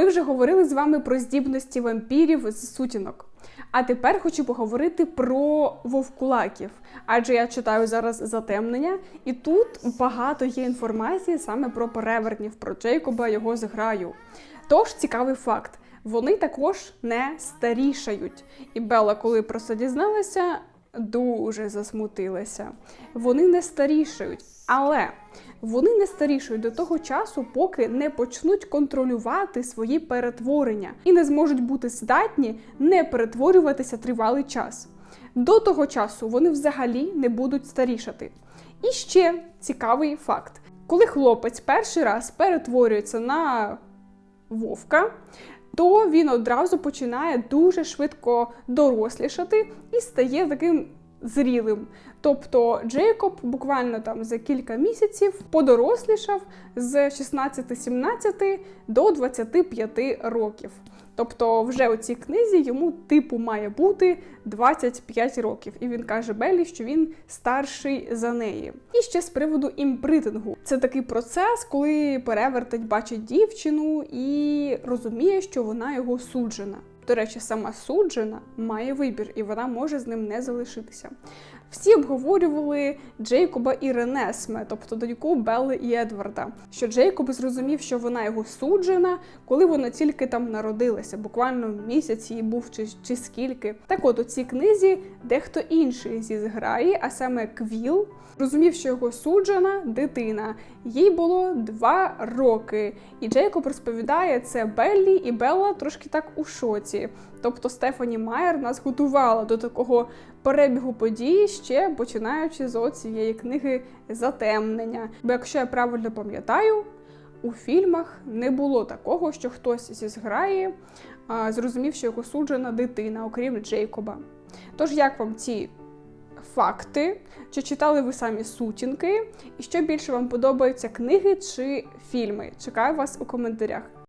Ми вже говорили з вами про здібності вампірів з сутінок. А тепер хочу поговорити про вовкулаків, адже я читаю зараз затемнення, і тут багато є інформації саме про перевертнів, про Джейкоба, його зграю. Тож цікавий факт: вони також не старішають. І Белла, коли про це дізналася, дуже засмутилася. Вони не старішають, але вони не старішають до того часу, поки не почнуть контролювати свої перетворення і не зможуть бути здатні не перетворюватися тривалий час. До того часу вони взагалі не будуть старішати. І ще цікавий факт: коли хлопець перший раз перетворюється на вовка, то він одразу починає дуже швидко дорослішати і стає таким зрілим. Тобто Джейкоб буквально там за кілька місяців подорослішав з 16-17 до 25 років. Тобто, вже у цій книзі йому типу має бути 25 років, і він каже Беллі, що він старший за неї. І ще з приводу імпритингу. Це такий процес, коли перевертень бачить дівчину і розуміє, що вона його суджена. До речі, сама суджена має вибір, і вона може з ним не залишитися. Всі обговорювали Джейкоба і Ренесме, тобто доньку Белли і Едварда. Що Джейкоб зрозумів, що вона його суджена, коли вона тільки там народилася, буквально місяць їй був чи, чи скільки. Так от у цій книзі дехто інший зі а саме Квіл, розумів, що його суджена дитина. Їй було два роки. І Джейкоб розповідає це Беллі, і Белла трошки так у шоці. Тобто Стефані Майер нас готувала до такого перебігу подій, ще починаючи з цієї книги затемнення. Бо якщо я правильно пам'ятаю, у фільмах не було такого, що хтось зі зграї а, зрозумів, що його суджена дитина, окрім Джейкоба. Тож, як вам ці факти? Чи читали ви самі сутінки? І що більше вам подобаються книги чи фільми? Чекаю вас у коментарях.